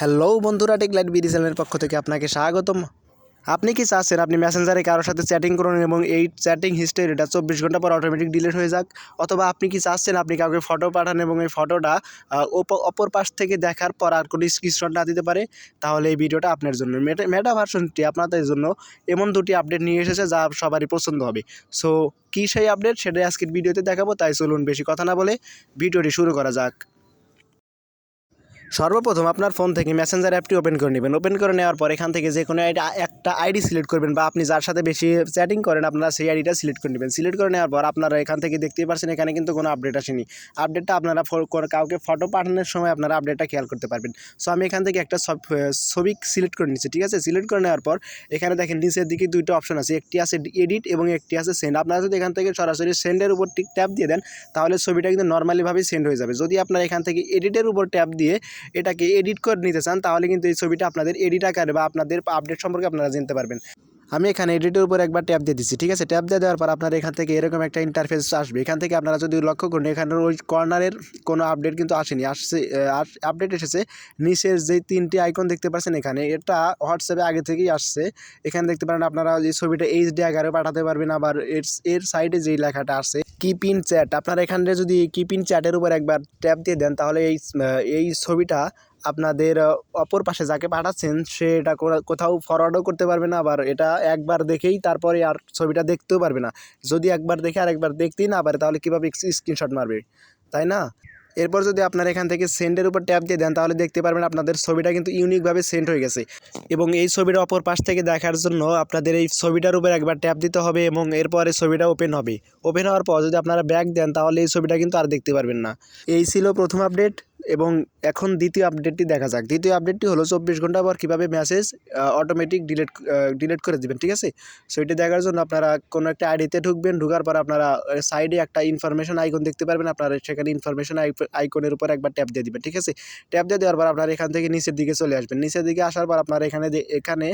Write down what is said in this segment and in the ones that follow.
Hello বন্ধুরা টেকলাইট BD চ্যানেলের পক্ষ থেকে আপনাকে স্বাগতম। আপনি কি চাচ্ছেন আপনি মেসেঞ্জারে কারোর সাথে চ্যাটিং করুন এবং এই চ্যাটিং হিস্টোরিটা চব্বিশ ঘণ্টা পর অটোমেটিক ডিলিট হয়ে যাক? অথবা আপনি কি চাচ্ছেন আপনি কাউকে ফটো পাঠান এবং এই ফটোটা অপর পাশ থেকে দেখার পর আর কোনো স্ক্রিনশট না দিতে পারে? তাহলে এই ভিডিওটা আপনার জন্য। মেটা মেটা ভার্সনটি আপনাদের জন্য এমন দুটি আপডেট নিয়ে এসেছে যা সবারই পছন্দ হবে। সো কী সেই আপডেট সেটাই আজকের ভিডিওতে দেখাবো, তাই চলুন বেশি কথা না বলে ভিডিওটি শুরু করা যাক। সর্বপ্রথম আপনার ফোন থেকে মেসেঞ্জার অ্যাপটি ওপেন করে নেবেন। ওপেন করে নেওয়ার পর এখান থেকে যে কোনো একটা- আইডি সিলেক্ট করবেন বা আপনি যার সাথে বেশি চ্যাটিং করেন, আপনারা সেই আইডিটা সিলেক্ট করে নেবেন। সিলেক্ট করে নেওয়ার পর আপনারা এখান থেকে দেখতেই পারছেন এখানে কিন্তু কোনো আপডেট আসেনি। আপডেটটা আপনারা কাউকে ফটো পাঠানোর সময় আপনারা আপডেটটা খেয়াল করতে পারবেন। সো আমি এখান থেকে একটা ছবি সিলেক্ট করে নিচ্ছি, ঠিক আছে? সিলেক্ট করে নেওয়ার পর এখানে দেখেন নিচের দিকে দুইটা অপশন আছে। একটি আছে এডিট এবং একটি আছে সেন্ড আপনারা যদি এখান থেকে সরাসরি সেন্ডের উপর ট্যাপ দিয়ে দেন, তাহলে ছবিটা কিন্তু নর্মালিভাবেই সেন্ড হয়ে যাবে। যদি আপনারা এখান থেকে এডিটের উপর ট্যাপ দিয়ে এটাকে এডিট করে নিতে চান, তাহলে কিন্তু এই ছবিটা আপনাদের এডিট আকারে বা আপনাদের আপডেট সম্পর্কে আপনারা জানতে পারবেন। আমি এখানে এডিটের উপর একবার ট্যাপ দিয়ে দিচ্ছি, ঠিক আছে? ট্যাপ দিয়ে দেওয়ার পর আপনার এখান থেকে এরকম একটা ইন্টারফেস আসবে। এখান থেকে আপনারা যদি লক্ষ্য করেন এখানের ওই কর্নারের কোনো আপডেট কিন্তু আসেনি। আসছে আপডেট এসেছে। নিচের যে তিনটি আইকন দেখতে পাচ্ছেন এখানে, এটা হোয়াটসঅ্যাপে আগে থেকেই আসছে। এখানে দেখতে পারেন আপনারা এই ছবিটা এইচডি আকারে পাঠাতে পারবেন, আবার এর এর সাইডে যেই লেখাটা আছে কিপ ইন চ্যাট আপনারা এখানে যদি কিপ ইন চ্যাটের উপর একবার ট্যাপ দিয়ে দেন, তাহলে এই এই ছবিটা আপনাদের অপর পাশে যাকে পাঠাচ্ছেন, সে এটা কোথাও ফরওয়ার্ডও করতে পারবে না, আবার এটা একবার দেখেই তারপরে আর ছবিটা দেখতেও পারবে না। যদি একবার দেখে আর একবার দেখতেই না পারে, তাহলে কীভাবে স্ক্রিনশট মারবে? তাই না? এরপর যদি আপনারা এখান থেকে সেন্ডের উপর ট্যাপ দিয়ে দেন, তাহলে দেখতে পারবেন আপনাদের ছবিটা কিন্তু ইউনিকভাবে সেন্ড হয়ে গেছে। এবং এই ছবিটা অপর পাশ থেকে দেখার জন্য আপনাদের এই ছবিটার উপর একবার ট্যাপ দিতে হবে এবং এরপরে ছবিটা ওপেন হবে। ওপেন হওয়ার পর যদি আপনারা ব্যাক দেন, তাহলে এই ছবিটা কিন্তু আর দেখতে পারবেন না। এই ছিল প্রথম আপডেট। এবং এখন দ্বিতীয় আপডেটটি দেখা যাক। দ্বিতীয় আপডেটটি হলো চব্বিশ ঘণ্টা পর কীভাবে মেসেজ অটোমেটিক ডিলেট ডিলিট করে দিবেন, ঠিক আছে? সো এটি দেখার জন্য আপনারা কোনো একটা আইডিতে ঢুকবেন, ঢুকার পর আপনারা সাইডে একটা ইনফরমেশন আইকন দেখতে পারবেন, আপনারা সেখানে ইনফরমেশন আইকনের উপর একবার ট্যাপ দিয়ে দিবেন, ঠিক আছে? ট্যাপ দিয়ে দেওয়ার পর আপনারা এখান থেকে নিচের দিকে চলে আসবেন। নিচের দিকে আসার পর আপনারা এখানে এখানে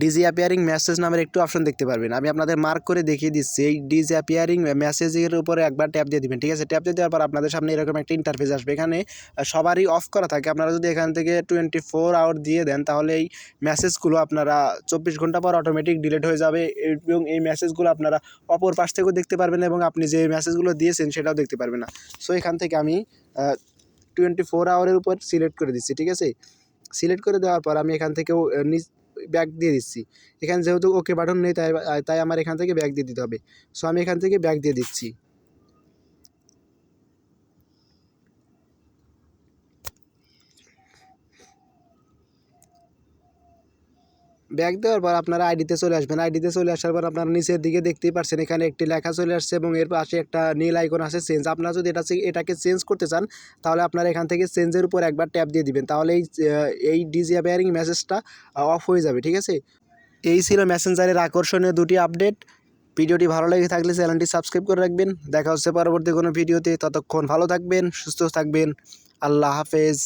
ডিজি অ্যাপিয়ারিং মেসেজ নামের একটু অপশন দেখতে পারবেন। আমি আপনাদের মার্ক করে দেখিয়ে দিচ্ছি, এই ডিজি অ্যাপিয়ারিং মেসেজের উপরে একবার ট্যাপ দিয়ে দিবেন, ঠিক আছে? ট্যাপ দিয়ে দেওয়ার পর আপনাদের সামনে এরকম একটা ইন্টারফেস আসবে। এখানে সবারই অফ করা থাকে। আপনারা যদি এখান থেকে টোয়েন্টি ফোর আওয়ার দিয়ে দেন, তাহলে এই মেসেজগুলো আপনারা চব্বিশ ঘণ্টা পর অটোমেটিক ডিলিট হয়ে যাবে এবং এই মেসেজগুলো আপনারা অপর পাশ থেকেও দেখতে পারবেন এবং আপনি যে মেসেজগুলো দিয়েছেন, সেটাও দেখতে পারবেন না। সো এখান থেকে আমি টোয়েন্টি ফোর আওয়ারের উপর সিলেক্ট করে দিচ্ছি, ঠিক আছে? সিলেক্ট করে দেওয়ার পর আমি এখান থেকেও নিচ ব্যাক দিয়ে দিচ্ছি। এখানে যেহেতু ওকে বাটন নেই, তাই তাই আমার এখান থেকে ব্যাগ দিয়ে দিতে হবে। সো আমি এখান থেকে ব্যাগ দিয়ে দিচ্ছি। ব্যাক দেওয়ার পর আপনারা আইডিতে চলে আসবেন। আইডিতে চলে আসার পর আপনারা নিচের দিকে দেখতেই পারছেন, এখানে একটি লেখা চলে আসছে এবং এর পাশে একটা নীল আইকন আছে চেঞ্জ আপনারা যদি এটা এটাকে চেঞ্জ করতে চান, তাহলে আপনারা এখান থেকে চেঞ্জের উপর একবার ট্যাপ দিয়ে দিবেন। তাহলে এই এই ডিজি অ্যাপিয়ারিং মেসেজটা অফ হয়ে যাবে, ঠিক আছে? এই ছিল মেসেঞ্জারের আকর্ষণীয় দুটি আপডেট ভিডিওটি ভালো লেগে থাকলে চ্যানেলটি সাবস্ক্রাইব করে রাখবেন। দেখা হচ্ছে পরবর্তী কোনো ভিডিওতে। ততক্ষণ ভালো থাকবেন, সুস্থ থাকবেন। আল্লাহ হাফেজ।